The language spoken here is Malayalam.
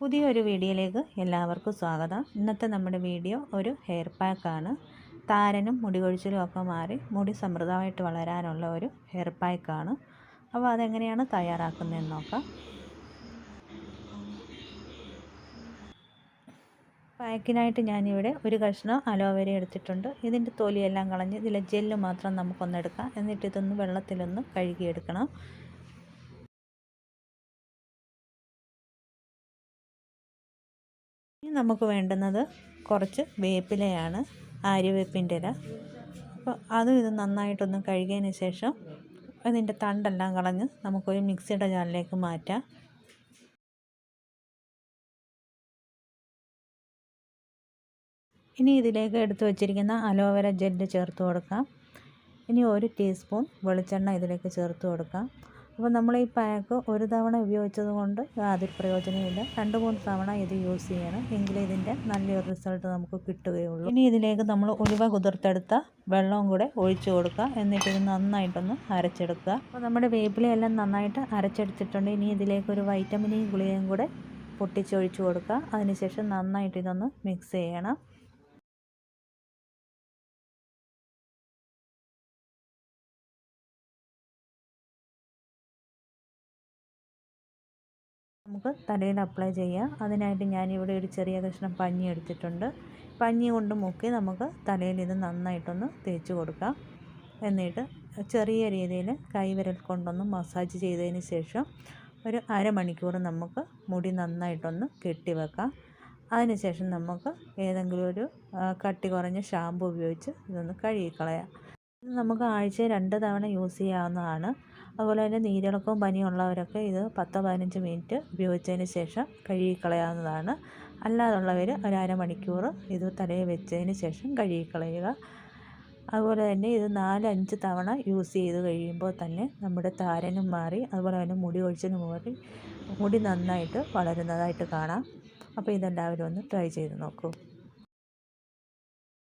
പുതിയൊരു വീഡിയോയിലേക്ക് എല്ലാവർക്കും സ്വാഗതം. ഇന്നത്തെ നമ്മുടെ വീഡിയോ ഒരു ഹെയർ പാക്കാണ് താരനും മുടി കൊഴിച്ചിലും ഒക്കെ മാറി മുടി സമൃദ്ധമായിട്ട് വളരാനുള്ള ഒരു ഹെയർ പാക്കാണ് അപ്പോൾ അതെങ്ങനെയാണ് തയ്യാറാക്കുന്നതെന്ന് നോക്കാം. പാക്കിനായിട്ട് ഞാനിവിടെ ഒരു കഷ്ണം അലോവേര എടുത്തിട്ടുണ്ട്. ഇതിന്റെ തൊലിയെല്ലാം കളഞ്ഞ് ഇതിലെ ജെല്ല് മാത്രം നമുക്കൊന്നെടുക്കാം എന്നിട്ട് ഇതൊന്ന് വെള്ളത്തിലൊന്ന് കഴുകിയെടുക്കണം. നമുക്ക് വേണ്ടുന്നത് കുറച്ച് വേപ്പിലയാണ് ആര്യവേപ്പിന്റെ ഇല. അപ്പോൾ അതും ഇത് നന്നായിട്ടൊന്ന് കഴുകിയതിന് ശേഷം അതിന്റെ തണ്ടെല്ലാം കളഞ്ഞ് നമുക്കൊരു മിക്സിയുടെ ജാറിലേക്ക് മാറ്റാം. ഇനി ഇതിലേക്ക് എടുത്തു വച്ചിരിക്കുന്ന അലോവേര ജെല്ല് ചേർത്ത് കൊടുക്കാം. ഇനി ഒരു ടീസ്പൂൺ വെളിച്ചെണ്ണ ഇതിലേക്ക് ചേർത്ത് കൊടുക്കാം. അപ്പോൾ നമ്മൾ ഈ പാക്ക് ഒരു തവണ ഉപയോഗിച്ചത് കൊണ്ട് യാതൊരു പ്രയോജനമില്ല രണ്ട് മൂന്ന് തവണ ഇത് യൂസ് ചെയ്യണം. എങ്കിലേ ഇതിന്റെ നല്ലൊരു റിസൾട്ട് നമുക്ക് കിട്ടുകയുള്ളൂ. ഇനി ഇതിലേക്ക് നമ്മൾ ഉലുവ കുതിർത്തെടുത്ത വെള്ളവും കൂടെ ഒഴിച്ചു കൊടുക്കുക. എന്നിട്ട് ഇത് നന്നായിട്ടൊന്ന് അരച്ചെടുക്കുക. അപ്പോൾ നമ്മുടെ വേപ്പിലയെല്ലാം നന്നായിട്ട് അരച്ചെടുത്തിട്ടുണ്ട്. ഇനി ഇതിലേക്ക് ഒരു വൈറ്റമിൻ ഗുളികയും കൂടെ പൊട്ടിച്ചൊഴിച്ചു കൊടുക്കുക. അതിനുശേഷം നന്നായിട്ട് ഇതൊന്ന് മിക്സ് ചെയ്യണം. നമുക്ക് തലയിൽ അപ്ലൈ ചെയ്യാം. അതിനായിട്ട് ഞാനിവിടെ ഒരു ചെറിയ കഷ്ണം പഞ്ഞി എടുത്തിട്ടുണ്ട്. പഞ്ഞി കൊണ്ട് മുക്കി നമുക്ക് തലയിൽ ഇത് നന്നായിട്ടൊന്ന് തേച്ച് കൊടുക്കാം. എന്നിട്ട് ചെറിയ രീതിയിൽ കൈവിരൽ കൊണ്ടൊന്ന് മസാജ് ചെയ്തതിന് ശേഷം ഒരു അരമണിക്കൂർ നമുക്ക് മുടി നന്നായിട്ടൊന്ന് കെട്ടിവെക്കാം അതിനുശേഷം നമുക്ക് ഏതെങ്കിലും ഒരു കട്ടി കുറഞ്ഞ ഷാമ്പു ഉപയോഗിച്ച് ഇതൊന്ന് കഴുകിക്കളയാം. നമുക്ക് ആഴ്ചയിൽ രണ്ട് തവണ യൂസ് ചെയ്യാവുന്നതാണ്. അതുപോലെ തന്നെ നീരിളക്കവും പനിയും ഉള്ളവരൊക്കെ ഇത് പത്തോ പതിനഞ്ച് മിനിറ്റ് ഉപയോഗിച്ചതിന് ശേഷം കഴുകിക്കളയാവുന്നതാണ്. അല്ലാതുള്ളവർ ഒരു അരമണിക്കൂർ ഇത് തലയിൽ വെച്ചതിന് ശേഷം കഴുകിക്കളയുക. അതുപോലെ തന്നെ ഇത് നാലഞ്ച് തവണ യൂസ് ചെയ്ത് കഴിയുമ്പോൾ തന്നെ നമ്മുടെ താരനും മാറി അതുപോലെ തന്നെ മുടി കൊഴിച്ചിലും മാറി മുടി നന്നായിട്ട് വളരുന്നതായിട്ട് കാണാം. അപ്പോൾ ഇതെല്ലാവരും ഒന്ന് ട്രൈ ചെയ്ത് നോക്കൂ.